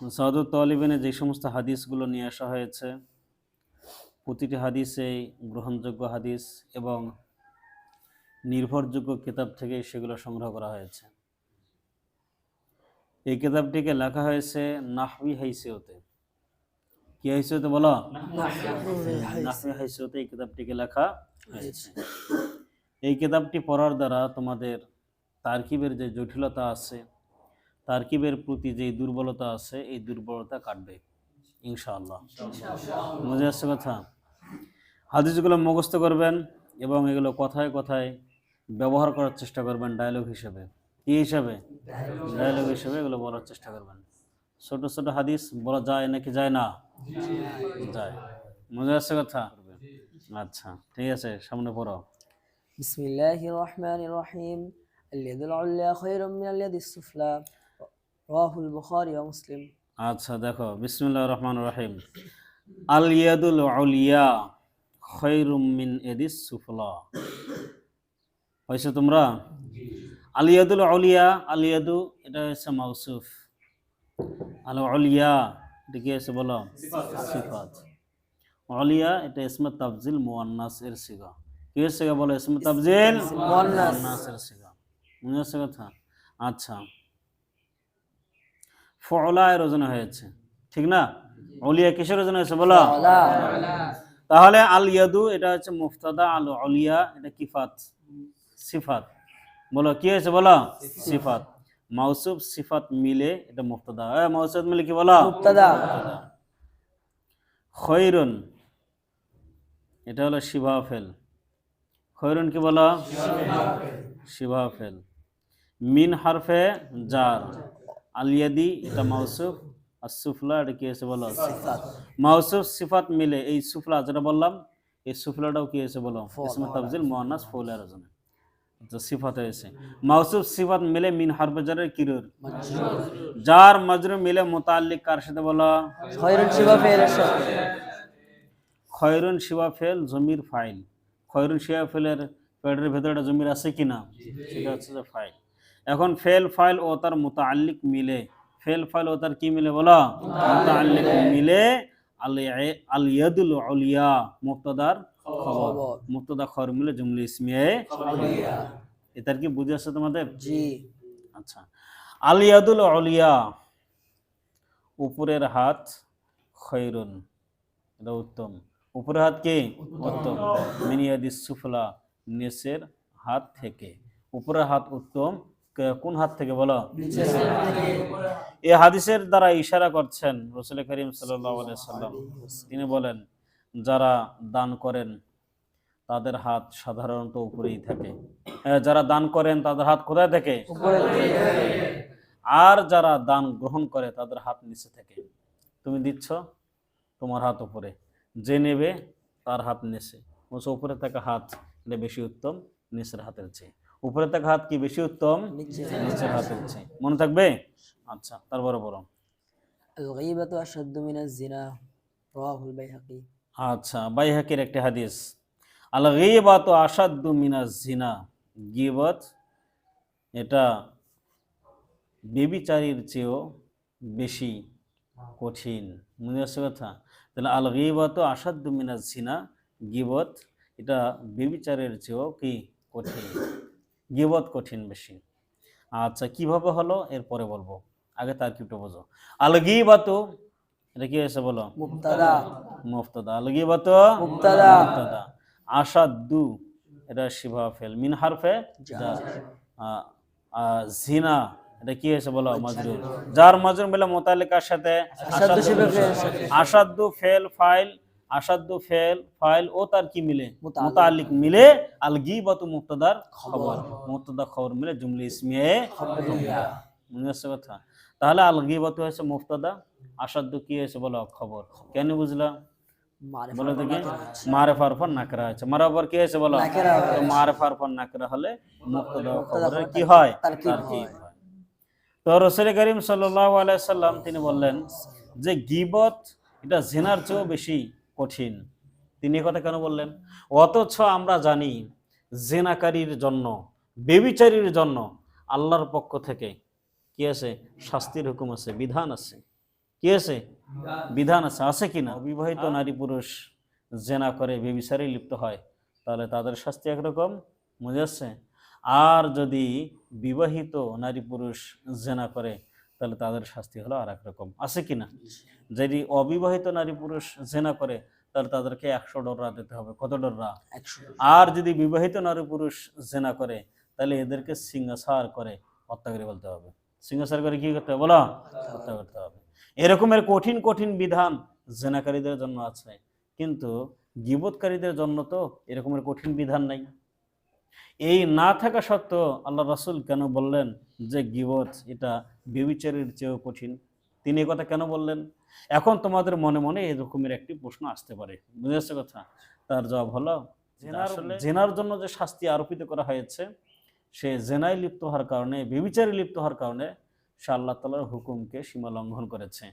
সাদুত তলিবেনে যে সমস্ত হাদিসগুলো নিয়ে আসা হয়েছে, প্রতিটি হাদিসেই গ্রহণযোগ্য হাদিস এবং নির্ভরযোগ্য কিতাব থেকে সেগুলো সংগ্রহ করা হয়েছে। এই কিতাবটিকে লেখা হয়েছে নাহবি হাইসিওতে কি হাইসিওতে বলো? নাহবি হাইসিওতে এই কিতাবটিকে লেখা হয়েছে। এই কিতাবটি পড়ার দ্বারা তোমাদের তারকিবের যে জটিলতা আছে তারকিবের প্রতি যে দুর্বলতা আছে এই দুর্বলতা কাটবে ইনশাআল্লাহ বুঝে আসছে কথা হাদিসগুলো মুখস্থ করবেন এবং এগুলো কথায় কথায় ব্যবহার করার চেষ্টা করবেন ডায়লগ হিসেবে কি হিসাবে ডায়লগ হিসেবে এগুলো বলার চেষ্টা করবেন ছোট ছোট হাদিস বলা যায় নাকি যায় না যায় বুঝে আসছে কথা আচ্ছা ঠিক আছে সামনে পড়ো بسم الله الرحمن الرحيم اليد العليا خير من اليد السفلى রাহুল বুখারি ও মুসলিম। আচ্ছা দেখো বিসমুল্লাহ রহমান রহিম। আল ইয়াদুল আউলিয়া খৈরুম মিন এদিস সুফলা। হয়েছে তোমরা? আলিয়াদুল আউলিয়া আলিয়াদু এটা হচ্ছে মাউসুফ। আল আউলিয়া এটা কি হয়েছে বলো? সিফাত। আউলিয়া এটা ইসমত তাফজিল মুয়ান্নাস এর সিগা। কি হয়েছে বলো? ইসমত তাফজিল মুয়ান্নাস। এর সিগা। মনে হচ্ছে কথা? আচ্ছা। ফলা এর হয়েছে। ঠিক না? অলিয়া কিসের ওজন হয়েছে? বলো। তাহলে আল ইয়াদু এটা হচ্ছে মুফতাদা আল অলিয়া এটা কিফাত? সিফাত। বলো কি হয়েছে? বলো। সিফাত। মাউসুফ সিফাত মিলে এটা মুফতাদা। এ মাউসুফ মিলে কি বলো? মুবতাদা খৈরুন। এটা হলো শিভা ফেল। খৈরুন কি বলো? শিভা ফেল। মিন হারফে জার। আলিয়াদি এটা মাউসুফ আর সুফলা এটা কি হয়েছে বলো? মাউসুফ সিফাত মিলে এই সুফলা যেটা বললাম এই সুফলাটাও কি হয়েছে বলো? ইসমা তাফজিল ফৌলার জন্য সিফাত হয়েছে। মাউসুফ সিফাত মিলে মিন হারবাজারের কিরুর? যার মজরু মিলে মোতালিক কার সাথে বলা? খয়রুন শিবা ফেল খয়রুন শিবা ফেল জমির ফাইল। খয়রুন শিবা ফেলের পেটের ভেতরে একটা জমির আছে কিনা সেটা হচ্ছে ফাইল। এখন ফেল ফাইল ও তার মুতাল্লিক মিলে। ফেল ফাইল ও তার কি মিলে বলো? মুতাল্লিক মিলে আল- আল আলিয়া মুক্তদার খবর। মুক্তদা খবর মিলে জুমলি ইসমিয়ে এটার কি বুঝে আসছে তোমাদের? জি। আচ্ছা। আলিয়াদুল অলিয়া উপরের হাত খৈরুন। এটা উত্তম। উপরের হাত কি? উত্তম। মিনিয়াদি সুফলা নেসের হাত থেকে। উপরের হাত উত্তম। কোন হাত থেকে বলো? এ হাদিসের দ্বারা ইশারা করছেন রসুল করিম সাল্লাম তিনি বলেন যারা দান করেন তাদের হাত সাধারণত উপরেই থাকে। যারা দান করেন তাদের হাত কোথায় থাকে? আর যারা দান গ্রহণ করে তাদের হাত নিচে থাকে। তুমি দিচ্ছ তোমার হাত উপরে। যে নেবে তার হাত নিচে। উপরে থাকা হাত এটা বেশি উত্তম নিচের হাতের চেয়ে। উপরে থাকা হাত কি বেশি উত্তম নিচে নিচের হাতের চেয়ে মনে থাকবে আচ্ছা তারপরে বলো الغيبة أشد من الزنا رواه البيهقي আচ্ছা বাইহাকির একটি হাদিস আল গিবাত আসাদ্দু মিনাজ জিনা গিবত এটা বেবিচারীর চেয়েও বেশি কঠিন মনে হচ্ছে কথা তাহলে আল গিবাত আসাদ্দু মিনাজ জিনা গিবত এটা বেবিচারের চেয়েও কি কঠিন গিবত কঠিন বেশি। আচ্ছা কীভাবে হলো? এরপরে বলব। আগে তার কিটা বোঝো। আলগিবাতু এটা কি হয়েছে বলো? মুফতাদা মুফতাদা আলগিবাতু মুফতাদা মুফতাদা আসাদু এটা শিবা ফেল। মিন হারফে জিনা এটা কি হয়েছে বলো? আচ্ছা। মাজরুর যার মাজরুর বলে মোতালিকার সাথে আসাদু ফেল ফাইল আসাধ্য ফেল ফাইল ও তার কি মিলে? মোতালিক মিলে আল গিবাতু মুক্তদার খবর। মুক্তদার খবর মিলে জুমলি ইসমিয়ে মনে হচ্ছে কথা? তাহলে আল গিবাতু হয়েছে মুক্তদা আসাধ্য কি হয়েছে বলো? খবর। কেন বুঝলাম? নাকরা হয়েছে। কি হয়েছে বলো? নাকরা হলে কি হয়? তো তিনি বললেন যে গিবত এটা জেনার চেয়েও বেশি কঠিন। তিনি কথা কেন বললেন? অথচ আমরা জানি জেনাকারীর জন্য বেবিচারীর জন্য আল্লাহর পক্ষ থেকে কি আছে? শাস্তির হুকুম আছে বিধান আছে। কি আছে? বিধান আছে আছে কিনা অবিবাহিত নারী পুরুষ জেনা করে বেবিচারে লিপ্ত হয় তাহলে তাদের শাস্তি একরকম? বুঝে যাচ্ছে আর যদি বিবাহিত নারী পুরুষ জেনা করে তাহলে তাদের শাস্তি হলো আর রকম। আছে কিনা যদি অবিবাহিত নারী পুরুষ জেনা করে তাহলে তাদেরকে একশো ডররা দিতে হবে। কত ডররা একশো আর যদি বিবাহিত নারী পুরুষ জেনা করে তাহলে এদেরকে সিংহাসার করে হত্যা করে বলতে হবে। সিংহাসার করে কি করতে হবে? বলো। হত্যা করতে হবে। এরকমের কঠিন কঠিন বিধান জেনাকারীদের জন্য আছে। কিন্তু গিবতকারীদের জন্য তো এরকমের কঠিন বিধান নাই। এই না থাকা সত্ত্বেও আল্লাহ রাসূল কেন বললেন যে গিবত এটা বেবিচারের চেয়েও কঠিন। তিনি কথা কেন বললেন? এখন তোমাদের মনে মনে এরকমের একটি প্রশ্ন আসতে পারে। বুঝেছে কথা? তার জবাব হলো জেনার জেনার জন্য যে শাস্তি আরোপিত করা হয়েছে সে জেনায় লিপ্ত হওয়ার কারণে বেবিচারে লিপ্ত হওয়ার কারণে সে আল্লাহ তালার হুকুমকে সীমা লঙ্ঘন করেছে।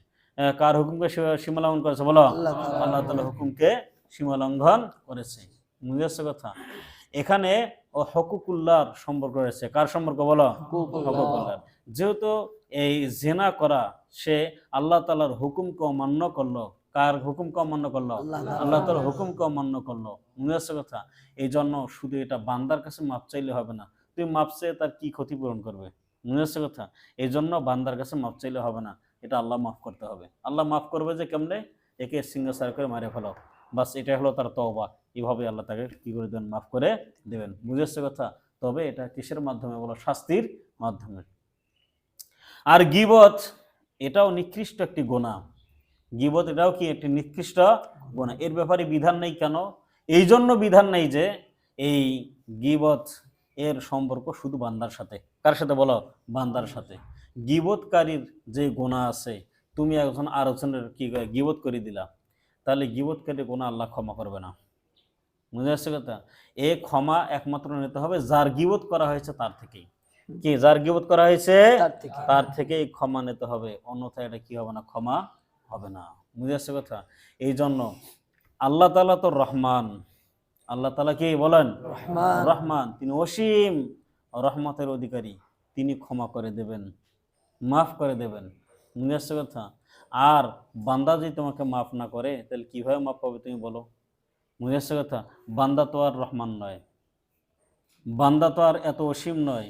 কার হুকুমকে সীমা- লঙ্ঘন করেছে? বলো। আল্লাহ। তালার হুকুমকে। সীমা লঙ্ঘন করেছে। বুঝেছে কথা? এখানে ও হকুকুল্লাহর সম্পর্ক রয়েছে। কার সম্পর্ক? বলো। হকুকুল্লাহর যেহেতু এই জেনা করা সে আল্লাহ তালার হুকুমকে অমান্য করল। কার হুকুমকে অমান্য করল? আল্লাহ তালার হুকুমকে অমান্য করল। বুঝেছে কথা? এই জন্য শুধু এটা বান্দার কাছে মাপ চাইলে হবে না। তুই মাপ চেয়ে তার কি ক্ষতিপূরণ করবে? বুঝেছে কথা? এই জন্য বান্দার কাছে মাপ চাইলে হবে না। এটা আল্লাহ মাফ করতে হবে। আল্লাহ মাফ করবে যে কেমনে? একে সিংহাসার করে মারে ফেলো। বাস এটা হলো তার তওবা। এইভাবে আল্লাহ তাকে কি করে দেবেন মাফ করে দেবেন। বুঝেছে কথা? তবে এটা কিসের মাধ্যমে? বলো শাস্তির মাধ্যমে। আর গিবত, এটাও নিকৃষ্ট একটি গোনা গিবত এটাও কি একটি নিকৃষ্ট গোনা এর ব্যাপারে বিধান নেই কেন? এই জন্য বিধান নেই যে এই গিবত এর সম্পর্ক শুধু বান্দার সাথে। কার সাথে বলো? বান্দার সাথে। গিবতকারীর যে গোনা আছে, তুমি একজন আর একজনের কি গিবত করে দিলা। তাহলে গিবতকারীর গোনা আল্লাহ ক্ষমা করবে না। বুঝে আসছে কথা? এ ক্ষমা একমাত্র নিতে হবে, যার গিবত করা হয়েছে তার থেকেই। কি যার গিবত করা হয়েছে তার থেকে। থেকেই ক্ষমা নিতে হবে। অন্যথায় এটা কি হবে না? ক্ষমা হবে না। বুঝে আসছে কথা? এই জন্য আল্লাহ তালা তো রহমান। আল্লাহ তালা কি বলেন? রহমান। রহমান। তিনি অসীম রহমতের অধিকারী। তিনি ক্ষমা করে দেবেন মাফ করে দেবেন। বুঝে আসছে কথা? আর বান্দা যদি তোমাকে মাফ না করে তাহলে কীভাবে মাফ পাবে তুমি বলো? বুঝে আসছে কথা? বান্দা তো আর রহমান নয়। বান্দা তো আর এত অসীম নয়।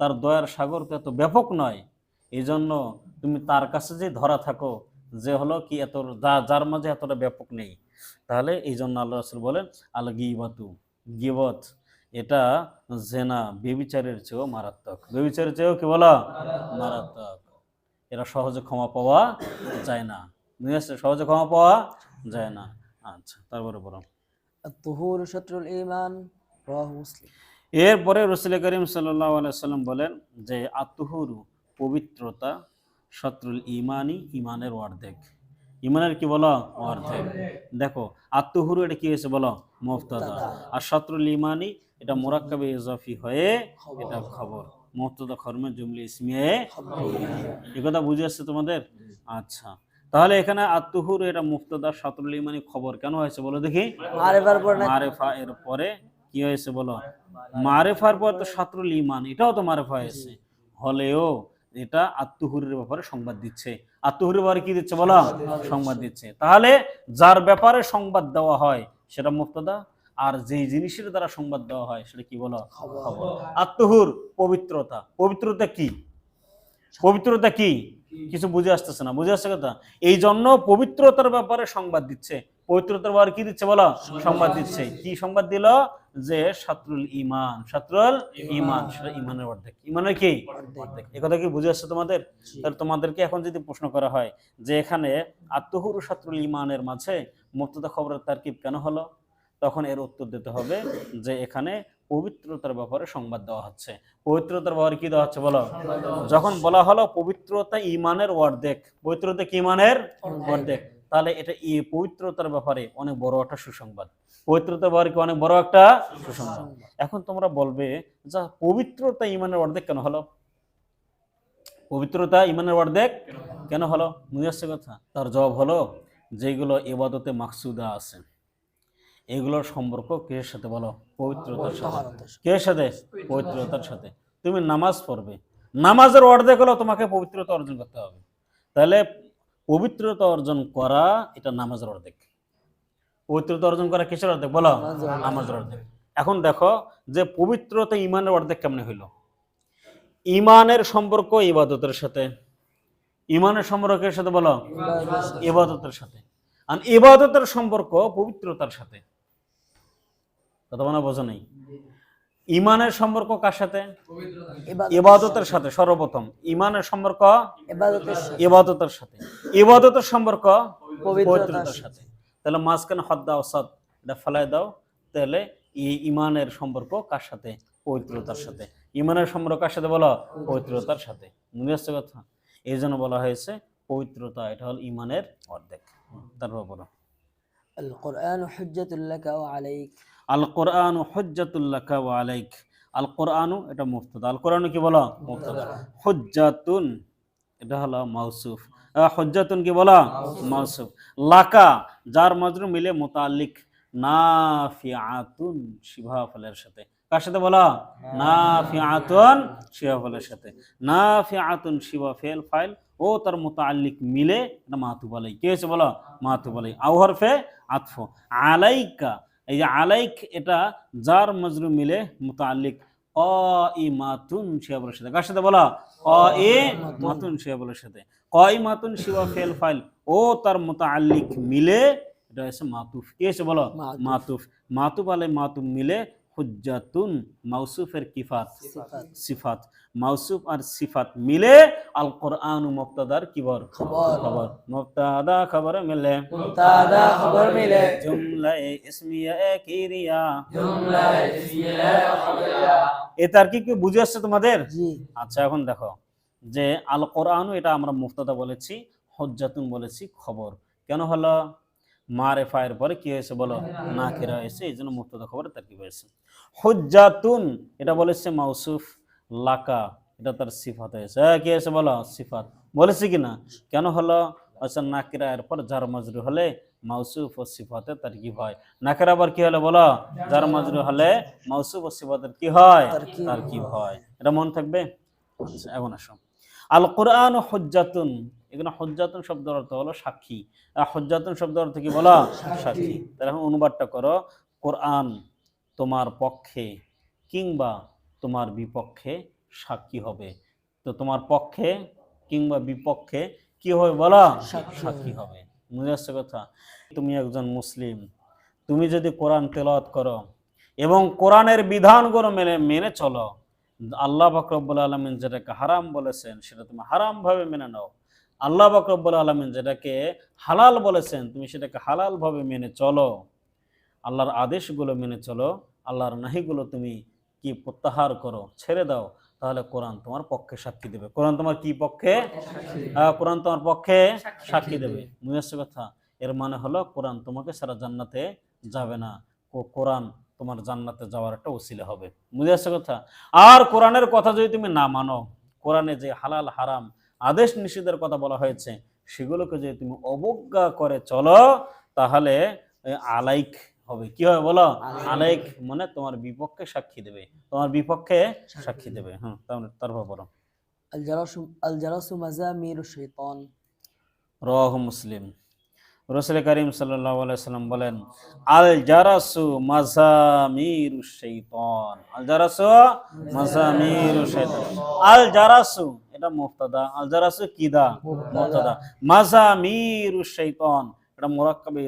তার দয়ার সাগর তো এত ব্যাপক নয়। এই জন্য তুমি তার কাছে যে ধরা থাকো, যে হলো কি এত যা, যার মাঝে এতটা ব্যাপক নেই। তাহলে এই জন্য আল্লাহ রসুল বলেন, আল গিবাতু। গিবত, এটা জেনা বেবিচারের চেয়েও মারাত্মক। বেবিচারের চেয়েও কি বলা? মারাত্মক। এরা সহজে ক্ষমা পাওয়া যায় না। বুঝেছে সহজে ক্ষমা পাওয়া যায় না। আচ্ছা তারপরে বলো। তুহুর শত্রুল ইমান মুসলিম। এরপরে রসুল করিম সাল্লাহ আলাইসাল্লাম বলেন যে আত্মহুরু পবিত্রতা শত্রুল ইমানই ইমানের অর্ধেক। ইমানের কি বলো? অর্ধেক। দেখো আত্মহুরু এটা কি হয়েছে বলো? মুফতাদা। আর শত্রুল ইমানই এটা মোরাক্কাবে ইজাফি হয়ে এটা খবর। মুফতাদা খরমে জুমলি ইসমিয়ে এ কথা বুঝে আসছে তোমাদের? আচ্ছা। তাহলে এখানে আত্মহুরু এটা মুফতাদা শত্রুল ইমানি খবর কেন হয়েছে বলো দেখি? মারেফা এর পরে কি হয়েছে বলো? মারেফার পর তো সাতরুল ইমান এটাও তো মারেফা হয়েছে। হলেও এটা আত্মহুরের ব্যাপারে সংবাদ দিচ্ছে। আত্মহুরের ব্যাপারে কি দিচ্ছে বলো? সংবাদ দিচ্ছে। তাহলে যার ব্যাপারে সংবাদ দেওয়া হয় সেটা মুক্তদা আর যেই জিনিসের দ্বারা সংবাদ দেওয়া হয় সেটা কি বলো? আত্মহুর পবিত্রতা। পবিত্রতা কি? পবিত্রতা কি? কিছু বুঝে আসতেছে না। বুঝে আসছে কথা? এই জন্য পবিত্রতার ব্যাপারে সংবাদ দিচ্ছে। পবিত্রতার ব্যাপারে কি দিচ্ছে বলো? সংবাদ দিচ্ছে। কি সংবাদ দিল? যে শাত্রুল ইমান শাত্রুল ইমান সেটা ইমানের অর্ধেক। ইমানের কি? এ কথা কি বুঝে আসছে তোমাদের? তাহলে তোমাদেরকে এখন যদি প্রশ্ন করা হয় যে এখানে আত্মহুর শাত্রুল ইমানের মাঝে মুক্ততা খবরের তারকিব কেন হলো? তখন এর উত্তর দিতে হবে যে এখানে পবিত্রতার ব্যাপারে সংবাদ দেওয়া হচ্ছে। পবিত্রতার ব্যাপারে কি দেওয়া হচ্ছে বলো? যখন বলা হলো পবিত্রতা ইমানের অর্ধেক পবিত্রতা কি ইমানের অর্ধেক। তাহলে এটা পবিত্রতার ব্যাপারে অনেক বড় একটা সুসংবাদ। পবিত্রতার ব্যাপারে কি অনেক বড় একটা সুসংবাদ? এখন তোমরা বলবে যা পবিত্রতা ইমানের অর্ধেক কেন হলো? পবিত্রতা ইমানের অর্ধেক কেন হলো? বুঝে আসছে কথা? তার জবাব হলো যেগুলো এবাদতে মাকসুদা আছে। এগুলোর সম্পর্ক কিসের সাথে বলো? পবিত্রতার সাথে। কিসের সাথে? পবিত্রতার সাথে। তুমি নামাজ পড়বে। নামাজের অর্ধেক হলো তোমাকে পবিত্রতা অর্জন করতে হবে। তাহলে পবিত্রতা অর্জন করা এটা নামাজের অর্ধেক। পবিত্রতা অর্জন করা কিসের অর্ধেক? বলো। নামাজের অর্ধেক। এখন দেখো যে পবিত্রতা ইমানের অর্ধেক কেমনে হইল? ইমানের সম্পর্ক ইবাদতের সাথে। ইমানের সম্পর্কের সাথে বলো? ইবাদতের সাথে। আর ইবাদতের সম্পর্ক পবিত্রতার সাথে। কথা মনে বোঝো নেই? ইমানের সম্পর্ক কার সাথে? ইবাদতের সাথে। সর্বপ্রথম। ইমানের সম্পর্ক ইবাদতের সাথে। ইবাদতের সম্পর্ক পবিত্রতার সাথে। তাহলে মাঝখানে হদ দাও সদ এটা ফেলায় দাও তাহলে এই ইমানের সম্পর্ক কার সাথে? পবিত্রতার সাথে। ইমানের সম্পর্ক কার সাথে বলো? পবিত্রতার সাথে। মনে আসছে কথা? এই জন্য বলা হয়েছে পবিত্রতা এটা হল ইমানের অর্ধেক। তারপর বলো। আল কোরআন হুজ্জাতুল্লাকা ওয়া আলাইক। আল ওয়া আলাইক। আল কোরআনু এটা মুফতাদা। আল কোরআনু কি বলো? মুফতাদা। হুজ্জাতুন এটা হলো মাউসুফ। আহ, হজ্জাতুন কি বলো? মাউসুফ লাকা যার মাজরু মিলে ফলের সাথে। কার সাথে বলো? সাথে। ফেল ফাইল ও তার মুতাল্লিক মিলে আলাই কি হয়েছে বলো? মাতুব আলাই আউ হরফে আতফ। আলাইকা এই যে আলাইক এটা যার মজরু মিলে মুতাল্লিক। অ ই মাতুন শিয়াবলের সাথে। কার সাথে বলা? ক এ মাতুন শিয়াবলের সাথে। কয় মাতুন শিবা ফেল ফাইল? ও তার মোতাল্লিক মিলে এটা হচ্ছে মাতুফ। কি হচ্ছে বলো? মাতুফ। মাতুফ। আলে মাতুফ মিলে হুজ্জাতুন মাউসুফের কিফাত। সিফাত। মাউসুফ আর সিফাত মিলে আল কোরআন মুফতাদার কিবর? খবর। মুফতাদা খবর মিলে। মুফতাদা খবর মিলে। জুমলায়ে ইসমিয়া কিরিয়া। জুমলায়ে ইসমিয়া খবরিয়া। এ তার কি কি বুঝে আসছে তোমাদের? আচ্ছা এখন দেখো যে আল কোরআন এটা আমরা মুফতাদা বলেছি হজ্জাতুন বলেছি খবর। কেন হলো? মারে ফায়ের পরে কি হয়েছে বলো? না কেরা হয়েছে এই জন্য মুফতাদা খবর তার কি হয়েছে। হজ্জাতুন এটা বলেছে মাউসুফ লাকা এটা তার সিফাত হয়েছে। হ্যাঁ, কি হয়েছে বলো? সিফাত। বলেছি কি না? কেন হলো? আচ্ছা নাকিরা এর পর যার মজরু হলে মাউসুফ ও সিফাতে তার কি হয়? নাকের আবার কি হলে বলো? যার মজরু হলে মাউসুফ ও সিফাতের কি হয়? তারকিব তার কি হয়? এটা মনে থাকবে? আচ্ছা, এখন আসো। আল কোরআন হজ্জাতুন। এখানে হজ্জাতুন শব্দের অর্থ হলো সাক্ষী। হজ্জাতুন শব্দের অর্থ কি বলা? সাক্ষী। তাহলে এখন অনুবাদটা করো। কোরআন তোমার পক্ষে কিংবা তোমার বিপক্ষে সাক্ষী হবে। তো তোমার পক্ষে কিংবা বিপক্ষে কি হবে বলা? সাক্ষী হবে। বুঝে আসছে কথা? তুমি একজন মুসলিম। তুমি যদি কোরআন তেলাওয়াত করো এবং কোরআনের বিধানগুলো মেনে মেনে চলো, আল্লাহ বাকরব্বুল আলমিন যেটাকে হারাম বলেছেন সেটা তুমি হারাম ভাবে মেনে নাও। আল্লাহ বাকরব্বুল আলমিন যেটাকে হালাল বলেছেন তুমি সেটাকে হালাল ভাবে মেনে চলো। আল্লাহর আদেশগুলো মেনে চলো, আল্লাহর নাহিগুলো তুমি কি প্রত্যাহার করো? ছেড়ে দাও। তাহলে কোরআন তোমার পক্ষে সাক্ষী দেবে। কোরআন তোমার কি পক্ষে? কোরআন তোমার পক্ষে সাক্ষী দেবে। বুঝে আসছে কথা। এর মানে হলো কোরআন তোমাকে সারা জান্নাতে যাবে না। কোরআন তোমার জান্নাতে যাওয়ার একটা ওসিলা হবে। বুঝে আসছে কথা। আর কোরআনের কথা যদি তুমি না মানো কোরআনে যে হালাল হারাম আদেশ নিষেধের কথা বলা হয়েছে সেগুলোকে যদি তুমি অবজ্ঞা করে চলো তাহলে আলাইক হবে। কি হবে বলো? আলেক মানে তোমার বিপক্ষে সাক্ষী দেবে। তোমার বিপক্ষে সাক্ষী দেবে। হ্যাঁ তারপর মানে বলো। রহ আল জারাসু মাজামির শৈতন। আল জারাসু মাজামির শৈতন। এটা মুফতাদা। কিদা মুফতাদা। এটা মুরাক্কাবে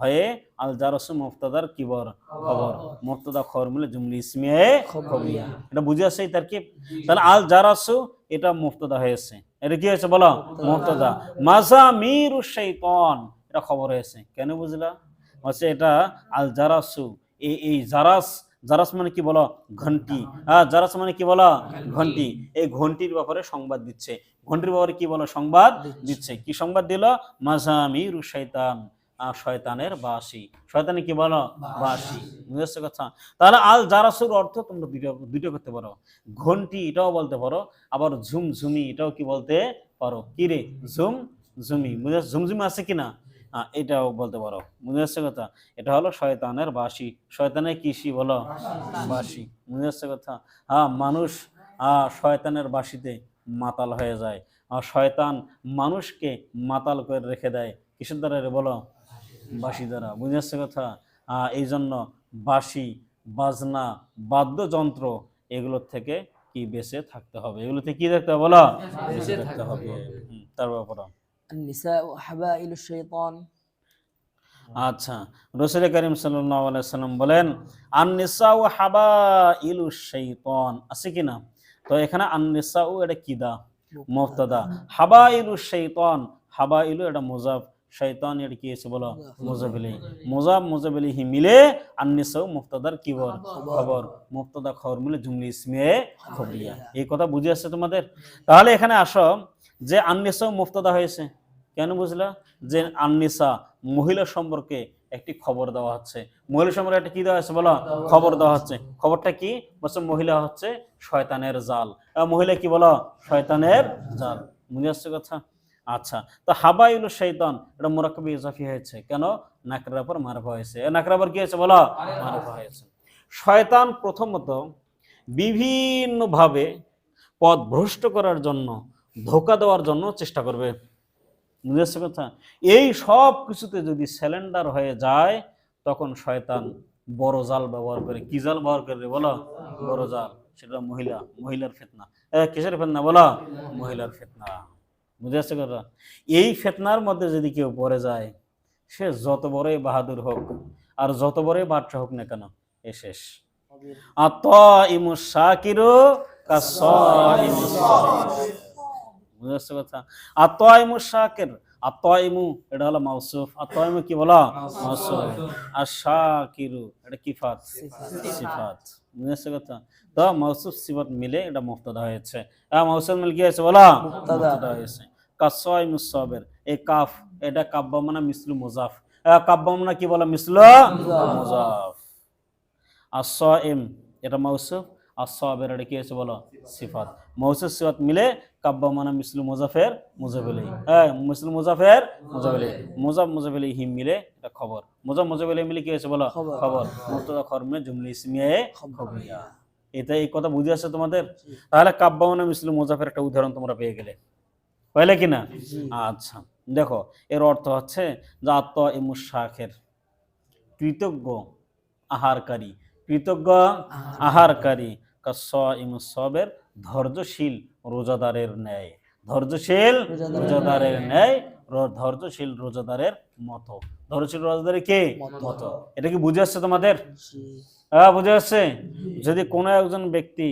হয়ে আল জারাসু মুফতাদার কিবর খবর। মুফতাদা খবর মিলে জুমলি ইসমিয়ে খবরিয়া। এটা বুঝে আসছে এই তারকিব? তাহলে আল জারাসু এটা মুফতাদা হয়েছে। এটা কি হয়েছে বলো? মুফতাদা। মাজামির শৈতান এটা খবর হয়েছে। কেন বুঝলা? হচ্ছে এটা আল জারাসু এই এই জারাস জারাস মানে কি বলো? ঘন্টি। হ্যাঁ জারাস মানে কি বলো? ঘন্টি। এই ঘন্টির ব্যাপারে সংবাদ দিচ্ছে। ঘন্টির ব্যাপারে কি বলো? সংবাদ দিচ্ছে। কি সংবাদ দিল? মাজামির শৈতান শয়তানের বাসি। শয়তানে কি বলো? বাসি। বুঝেছ কথা? তাহলে আল জারাসুর অর্থ তোমরা দুটো দুটো করতে পারো। ঘন্টি এটাও বলতে পারো। আবার ঝুমঝুমি এটাও কি বলতে পারো? কি রে? ঝুম ঝুমি বুঝে ঝুমঝুমি আছে কিনা এটাও বলতে পারো। বুঝে যাচ্ছে কথা? এটা হলো শয়তানের বাসি। শয়তানের কৃষি বলো? বাসি। বুঝে যাচ্ছে কথা? হ্যাঁ মানুষ শয়তানের বাসিতে মাতাল হয়ে যায়। আর শয়তান মানুষকে মাতাল করে রেখে দেয়। কিসের দ্বারা বলো? বাসি দ্বারা বুঝে আসছে কথা? এই জন্য বাসি বাজনা বাদ্যযন্ত্র এগুলোর থেকে কি বেঁচে থাকতে হবে? এগুলোতে কি দেখতে হবে বলো? বেঁচে থাকতে হবে। তারপর আচ্ছা রসুল করিম সাল্লাম বলেন আননিসা ও হাবা ইলু শৈতন আছে কি না? তো এখানে আননিসা ও এটা কিদা? মুফতাদা। হাবা ইলু শৈতন হাবা ইলু এটা মুজাফ। কি আছে বলো? মুজাবিলি মুজাব মুজাবিলিহি মিলে মুফতাদার খবর। মুফতাদা খবর মিলে জুমলি খবরিয়া। এই কথা বুঝে আসছে তোমাদের? তাহলে এখানে আসো যে আননিসাউ মুফতাদা হয়েছে। কেন বুঝলা? যে আননিসা মহিলা সম্পর্কে একটি খবর দেওয়া হচ্ছে। মহিলা সম্পর্কে একটা কি দেওয়া হচ্ছে বলো? খবর দেওয়া হচ্ছে। খবরটা কি? বলছে মহিলা হচ্ছে শয়তানের জাল। মহিলা কি বলো? শয়তানের জাল। বুঝে আসছে কথা? আচ্ছা তো হাবাইল শৈতান এটা মোরাকবি ইজাফি হয়েছে। কেন? নাকরার পর মারফা হয়েছে। নাকরার পর কি হয়েছে বলো? মারফা হয়েছে। শয়তান প্রথমত বিভিন্নভাবে পথ ভ্রষ্ট করার জন্য, ধোকা দেওয়ার জন্য চেষ্টা করবে। বুঝেছে কথা? এই সব কিছুতে যদি স্যালেন্ডার হয়ে যায়, তখন শয়তান বড় জাল ব্যবহার করে। কি জাল ব্যবহার করে বলো? বড় জাল। সেটা মহিলা। মহিলার ফেতনা। কিসের ফেতনা বলো? মহিলার ফেতনা। বুঝে আসছে কথা এই ফেতনার মধ্যে যদি কেউ পড়ে যায় সে যত বড়ই বাহাদুর হোক আর যত বড়ই বাচ্চা হোক না কেন এ শেষ। কথা? শাকির এটা হলো মাউসুফ। আতয়মু কি বলা? মাউসুফ। আর শাকিরু এটা কিফাত। সিফাত। বুঝে কথা? তো মাউসুফ সিফাত মিলে এটা মুফতাদা হয়েছে। আ মাউসুফ মিল কি হয়েছে বলা? মুফতাদা হয়েছে। কাসয়মু সাবির এই কাফ এটা কাব্য মানে মিসলু মুজাফ। কাব্য মানে কি বলা? মিসলু মুজাফ। আসম এটা মৌসুফ আসাবের এটা কি আছে বলো? সিফাত। মৌসুফ সিফাত মিলে কাব্য মানে মিসলু মুজাফের মুজাফিলি। হ্যাঁ মিসলু মুজাফের মুজাফিলি। মুজাফ মুজাফিলি হিম মিলে এটা খবর। মুজাফ মুজাফিলি মিলে কি আছে বলো? খবর। মুক্তদা খরমে জুমলি ইসমিয়ে খবরিয়া। এটা এই কথা বুঝে আসছে তোমাদের? তাহলে কাব্য মানে মিসলু মুজাফের একটা উদাহরণ তোমরা পেয়ে গেলে। পাইলে কি না? আচ্ছা দেখো এর অর্থ হচ্ছে যে আত্ম ইমুস শাখের কৃতজ্ঞ আহারকারী। কৃতজ্ঞ আহারকারী। ইমুসবের ধৈর্যশীল রোজাদারের ন্যায়। ধৈর্যশীল রোজাদারের ন্যায়। ধৈর্যশীল রোজাদারের মতো। ধৈর্যশীল রোজাদারের কে? মতো। এটা কি বুঝে আসছে তোমাদের? হ্যাঁ বুঝে আসছে? যদি কোনো একজন ব্যক্তি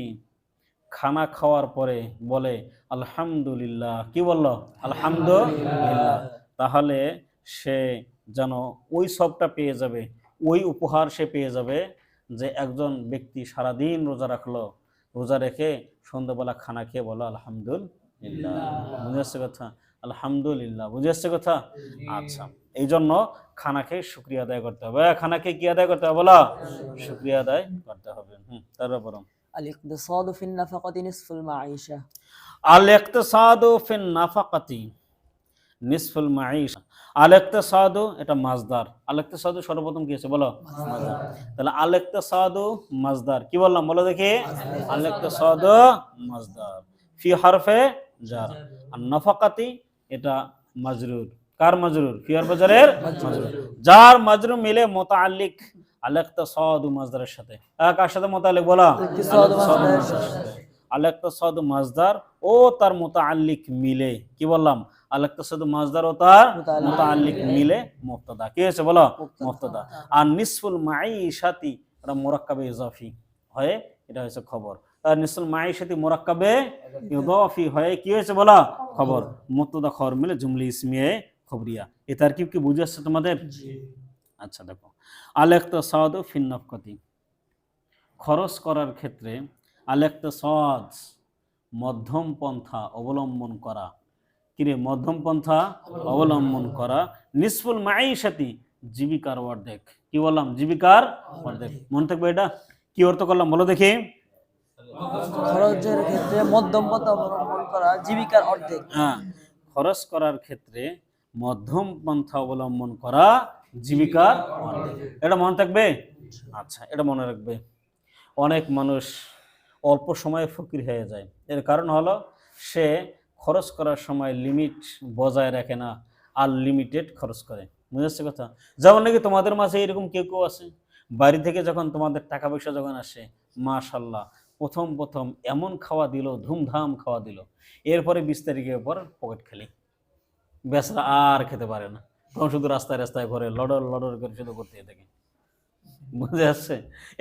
খানা খাওয়ার পরে বলে, আলহামদুলিল্লাহ। কি বলল? আলহামদুলিল্লাহ। তাহলে সে যেন ওই সবটা পেয়ে যাবে, ওই উপহার সে পেয়ে যাবে যে একজন ব্যক্তি সারাদিন রোজা রাখল, রোজা রেখে সন্ধ্যাবেলা খানা খেয়ে বলো আলহামদুলিল্লাহ। বুঝে আসছে কথা? আলহামদুলিল্লাহ। বুঝে আসছে কথা? আচ্ছা এই জন্য খানা খেয়ে শুক্রিয়া আদায় করতে হবে। খানা খেয়ে কি আদায় করতে হবে বলো? শুক্রিয়া আদায় করতে হবে। হুম, তারপর الاقتصاد في النفقة نصف المعيشة আল ইকতিসাদু ফিন নাফাকাতি নিসফুল মাঈশা আল ইকতিসাদু এটা মাজদার আল ইকতিসাদু সর্বপ্রথম কি আছে বলো মাজদার তাহলে আল ইকতিসাদু মাজদার কি বললাম বলো দেখি আল ইকতিসাদু মাজদার ফি হরফে জার আর নাফাকাতি এটা মাজরুর কার মাজরুর ফি হরফে জারের মাজরুর যার মাজরুর মিলে মুতাআল্লিক আল ইকতিসাদু মাজদারের সাথে। কার সাথে মুতাআল্লিক বলো? সাথে। আল-ইকতিসাদু মাজদার ও তার মুতাআল্লিক মিলে কি বললাম? মাজদার ও তার মিলে। কি হয়েছে বলো? আর নিসফুল এটা মুরাক্কাবে ইজাফি হয়ে এটা হয়েছে খবর। আর নিসফুল মাঈশাতি মুরাক্কাবে ইজাফি হয়ে কি হয়েছে বলো? খবর। মুবতাদা খবর মিলে জুমলি ইসমিয়ে খবরিয়া। এই তারকিব কি বুঝে আসছে তোমাদের? আচ্ছা দেখো। আলেক্তাসাদ ফিন নফকতি খরচ করার ক্ষেত্রে আলেক্তাসাদ মধ্যম পন্থা অবলম্বন করা। কিরে মধ্যম পন্থা অবলম্বন করা? নিসফুল মাঈশাতি জীবিকার অর্ধেক। কি বললাম? জীবিকার অর্ধেক। মনে থাকবে এটা? কি অর্থ করলাম? বলো দেখি। খরচের ক্ষেত্রে মধ্যম পথ অবলম্বন করা জীবিকার অর্ধেক। হ্যাঁ। খরচ করার ক্ষেত্রে মধ্যম পন্থা অবলম্বন করা অর্ধেক। এটা মনে থাকবে? আচ্ছা এটা মনে রাখবে। অনেক মানুষ অল্প সময়ে ফকির হয়ে যায়। এর কারণ হলো সে খরচ করার সময় লিমিট বজায় রাখে না আনলিমিটেড খরচ করে। বুঝেছে কথা? যেমন নাকি তোমাদের মাঝে এরকম কেউ কেউ আছে, বাড়ি থেকে যখন তোমাদের টাকা পয়সা যখন আসে মাশাল্লাহ প্রথম প্রথম এমন খাওয়া দিল, ধুমধাম খাওয়া দিল। এরপরে বিশ তারিখের পর পকেট খালি। বেচারা আর খেতে পারে না। তখন শুধু রাস্তায় রাস্তায় ঘরে লড়র লড়র করে শুধু করতে থাকে। বুঝে আসছে?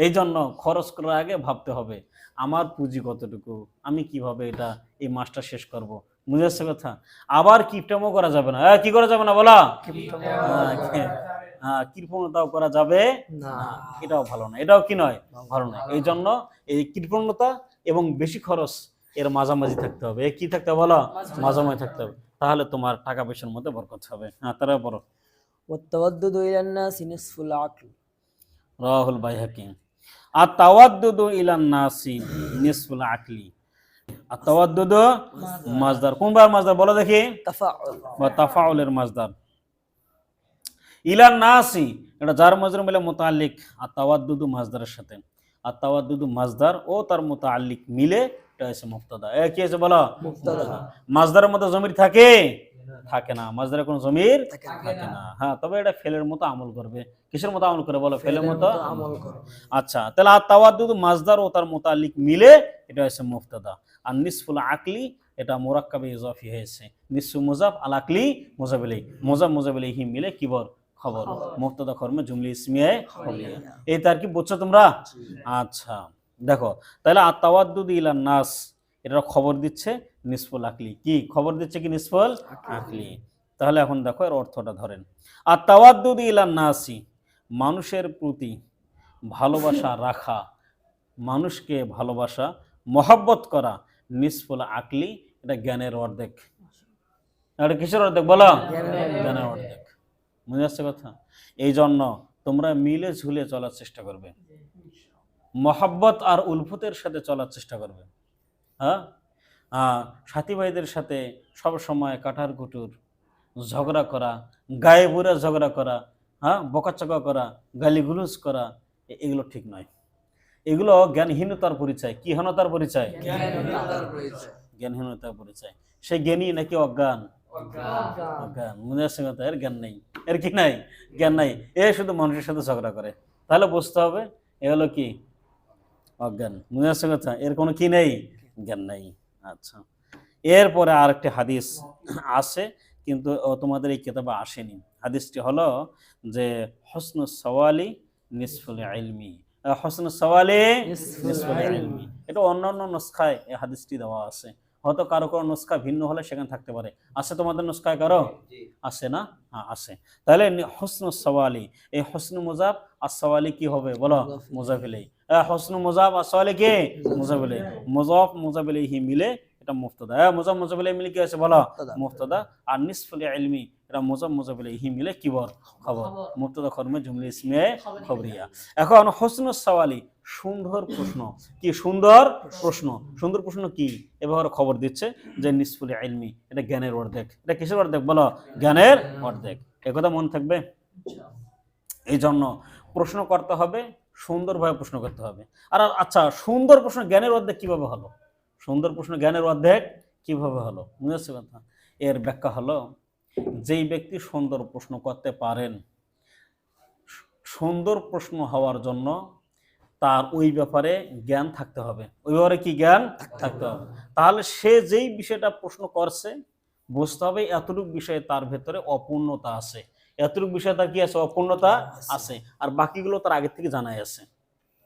এই জন্য খরচ করার আগে ভাবতে হবে আমার পুঁজি কতটুকু? আমি কীভাবে এটা এই মাসটা শেষ করব? বুঝে আসছে কথা? আবার কিপটামও করা যাবে না। কি করা যাবে না? বলা। হ্যাঁ কৃপণতাও করা যাবে না। এটাও ভালো না এটাও কি নয়? ভালো না এই জন্য এই কৃপণতা এবং বেশি খরচ এর মাঝামাঝি থাকতে হবে। এ কি থাকতে হবে? বলো। মাঝামাঝি থাকতে হবে। তাহলে তোমার টাকা পয়সার মধ্যে বরকত হবে হ্যাঁ তারা বড় والتودد إلى الناس نصف العقل রাহুল বাইহাকি আর তাওয়াদ্দুদু ইলান নাসি নিসফুল আকলি আর তাওয়াদ্দুদু মাজদার কোনবার মাজদার বলো দেখি تفاعل বা তাফাউলের মাজদার ইলান নাসি এটা যার মাজদার মিলে মোতাল্লিক আর তাওয়াদ্দুদু মাজদারের সাথে আর তাওয়াদ্দুদু মাজদার ও তার মোতাল্লিক মিলে এটা হচ্ছে মুক্তাদা এ কি আছে বলো? মাজদারের মতো জমির থাকে? থাকে না। মাজদারে কোনো জমির থাকে না। হ্যাঁ তবে এটা ফেলের মতো আমল করবে। কিসের মতো আমল করে বলো? ফেলের মতো? আমল করো আচ্ছা তাহলে আর তাওয়াদ্দুদ মাজদার ও তার মোতালিক মিলে এটা হচ্ছে মুফতাদা। আর নিসফুল আকলি এটা মোরাক্কাবে ইজাফি হয়েছে। নিসফু মুজাফ আল আকলি মোজাবিলি মোজাব মোজাবিলি হি মিলে কিবর খবর। মুফতাদা কর্মে জুমলি ইসমিয়ে খবরিয়া এই তার কি বুঝছ তোমরা? আচ্ছা। দেখো তাহলে আর তাওয়াদ্দুদ ইলা নাস এটা খবর দিচ্ছে নিসফুল আকলি। কি খবর দিচ্ছে কি নিসফুল আকলি। তাহলে এখন দেখো এর অর্থটা ধরেন। আর তাওয়াদ্দুদ ইলা নাসি মানুষের প্রতি ভালোবাসা রাখা মানুষকে ভালোবাসা মহব্বত করা নিসফুল আকলি এটা জ্ঞানের অর্ধেক। এটা কিসের অর্ধেক বলো? জ্ঞানের অর্ধেক। বুঝে যাচ্ছে কথা? এই জন্য তোমরা মিলে ঝুলে চলার চেষ্টা করবে। মহাব্বত আর উলফতের সাথে চলার চেষ্টা করবে হ্যাঁ? সাথী ভাইদের সাথে সব সময় কাটার কুটুর ঝগড়া করা গায়ে বুড়া ঝগড়া করা হ্যাঁ? বকাচকা করা গালিগুলুজ করা এগুলো ঠিক নয়। এগুলো জ্ঞানহীনতার পরিচয়। কি হীনতার পরিচয়? জ্ঞানহীনতার পরিচয়। সে জ্ঞানী নাকি অজ্ঞান? অজ্ঞান। মনে কথা? এর জ্ঞান নেই। এর কি নাই? জ্ঞান নাই। এ শুধু মানুষের সাথে ঝগড়া করে। তাহলে বুঝতে হবে এ হলো কি? অজ্ঞান। মনে আসছে কথা? এর কোনো কি নেই? জ্ঞান নেই। আচ্ছা। এরপরে আরেকটি হাদিস আছে কিন্তু তোমাদের এই কেতাবে আসেনি। হাদিসটি হলো যে হসন সওয়ালি নিসফুল আলমি হসন সওয়ালি নিসফুল আলমি এটা অন্যান্য নুসখায় এই হাদিসটি দেওয়া আছে। হয়তো কারও কারও নুস্কা ভিন্ন হলে সেখানে থাকতে পারে। আছে তোমাদের নুস্কায় কারও? আছে না? হ্যাঁ আছে তাহলে হসনু সওয়ালি। এই হসনু মুজাব আর সওয়ালি কি হবে? বলো। মুজাফিলাই হসনু মুজাব আর সওয়ালি কি? মুজাফিলাই মুজাফ মুজাফিলাইহি মিলে এটা মুফতাদা। হ্যাঁ মুজাব মুজাফিলাই মিলে কি আছে বলো? মুফতাদা। আর নিসফুল ইলমি এটা মোজাম মুজাব মুজাফিলাইহি মিলে কি বল খবর। মুফতাদা খরমে জুমলে ইসমে খবরিয়া। এখন হসন সওয়ালি সুন্দর প্রশ্ন। কি সুন্দর প্রশ্ন? সুন্দর প্রশ্ন কি? এবার খবর দিচ্ছে যে নিসফুল ইলমি এটা জ্ঞানের অর্ধেক। এটা কিসের অর্ধেক বলো? জ্ঞানের অর্ধেক। একথা মনে থাকবে? এই জন্য প্রশ্ন করতে হবে সুন্দরভাবে প্রশ্ন করতে হবে। আর আচ্ছা সুন্দর প্রশ্ন জ্ঞানের অর্ধেক কীভাবে হলো? সুন্দর প্রশ্ন, জ্ঞানের অর্ধেক কীভাবে হলো? বুঝেছে কথা? এর ব্যাখ্যা হলো, যেই ব্যক্তি সুন্দর প্রশ্ন করতে পারেন, সুন্দর প্রশ্ন হওয়ার জন্য তার ওই ব্যাপারে জ্ঞান থাকতে হবে। ওই ব্যাপারে কি জ্ঞান? থাকতে হবে। তাহলে সে যেই বিষয়টা প্রশ্ন করছে, বুঝতে হবে এতটুকু বিষয়ে তার ভেতরে অপূর্ণতা আছে। এতটুকু বিষয়ে তার কি আছে? অপূর্ণতা আছে। আর বাকিগুলো তার আগে থেকে জানাই আছে।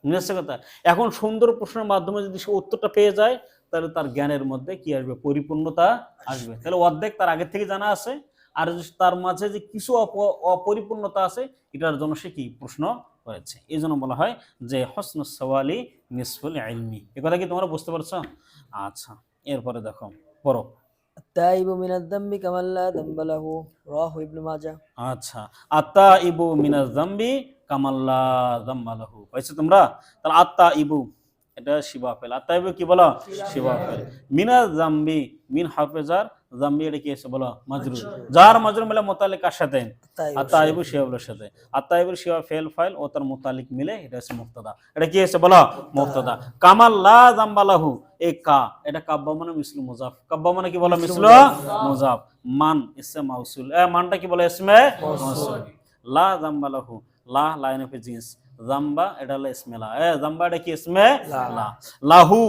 বুঝেছে কথা? এখন সুন্দর প্রশ্নের মাধ্যমে যদি সে উত্তরটা পেয়ে যায় তাহলে তার জ্ঞানের মধ্যে কি আসবে? পরিপূর্ণতা আসবে। তাহলে অর্ধেক তার আগে থেকে জানা আছে। আর তার মাঝে যে কিছু অপরিপূর্ণতা আছে এটার জন্য সে কি প্রশ্ন করেছে? এই জন্য বলা হয় যে হসন সওয়ালি নিসফুল আলমি এ কথা কি তোমরা বুঝতে পারছ? আচ্ছা এরপরে দেখো পড়ো। আত্তাইবু ইবু যামবি কামাল্লা আচ্ছা মিনাজ কামাল্লা যামবালাহু তোমরা? তাহলে আত্তাইবু এটা শিবা ফেল আত্মা ইবু কি বলো? শিবা ফেল মিনাজ জাম্বি মিন হাফেজার জাম্বি এটা কি আছে বলো? মাজরুর যার মাজরুর মিলে মোতালিক কার সাথে। তাই আর তাইবু শিয়াবুলের সাথে। আর তাইবুল শিয়া ফেল ফাইল ও তার মোতালিক মিলে এটা হচ্ছে মুক্তাদা এটা কি আছে বলো? মুক্তাদা কামাল লা জাম্বালাহু এ কা। এটা কাব্বা মানে মিসলু মুজাফ। কাব্বা মানে কি বলো? মিসলু মুজাফ। মান ইসমে মাউসুল। এ মানটা কি বলে? ইসমে মাউসুল। লা জাম্বালাহু লা লাইন অফ জিন্স। জাম্বা এটা হলো ইসমে লা এ জাম্বা এটা কি ইসমে লা। লাহু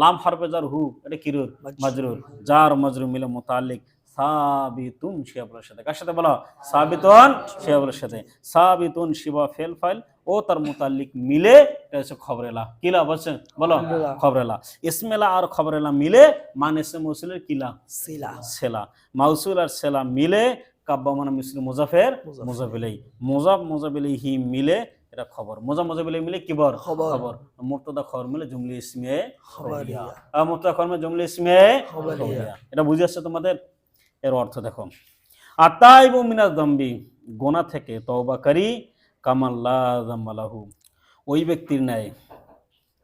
লাম হরফে জার হু এটা কিরুর মাজরুর। জার মাজরুর মিলে মুতাল্লিক। সাবিতুন শিয়াবুলের সাথে। কার সাথে বলো? সাবিতুন শিয়াবুলের সাথে। সাবিতুন শিবা ফেল ফাইল ও তার মুতাল্লিক মিলে এটা হচ্ছে খবরেলা। কিলা বলছে বলো। খবরেলা। ইসমেলা আর খবরেলা মিলে মান এসে মৌসুলের কিলা সিলা। সেলা। মাউসুল আর সেলা মিলে কাব্বা মানে মিসল মুজাফের। মুজাফিলাই। মুজাফ মুজাফিলাই হি মিলে এটা খবর। মজা মজা মুজাফিলাই মিলে কিবর খবর। খবর। মুর্তদা খবর মিলে জুমলি ইসমে খবরিয়া। মুর্তদা খবর মিলে জুমলি ইসমে খবরিয়া। এটা বুঝে আসছে তোমাদের? এর অর্থ দেখো। আতাইবু মিনাজ দম্বি গোনা থেকে তওবা করি কামাল্লা জাম্মালাহু ওই ব্যক্তির ন্যায়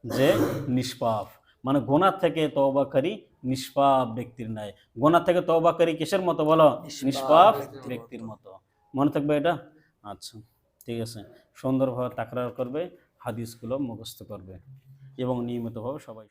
যে নিষ্পাপ। মানে গোনা থেকে তওবাকারী নিষ্পাপ ব্যক্তির ন্যায়। গোনা থেকে তওবাকারী কিসের মতো বলো? নিষ্পাপ ব্যক্তির মতো। মনে থাকবে এটা? আচ্ছা। ঠিক আছে? সুন্দরভাবে তাকরার করবে হাদিসগুলো মুখস্থ করবে এবং নিয়মিতভাবে সবাই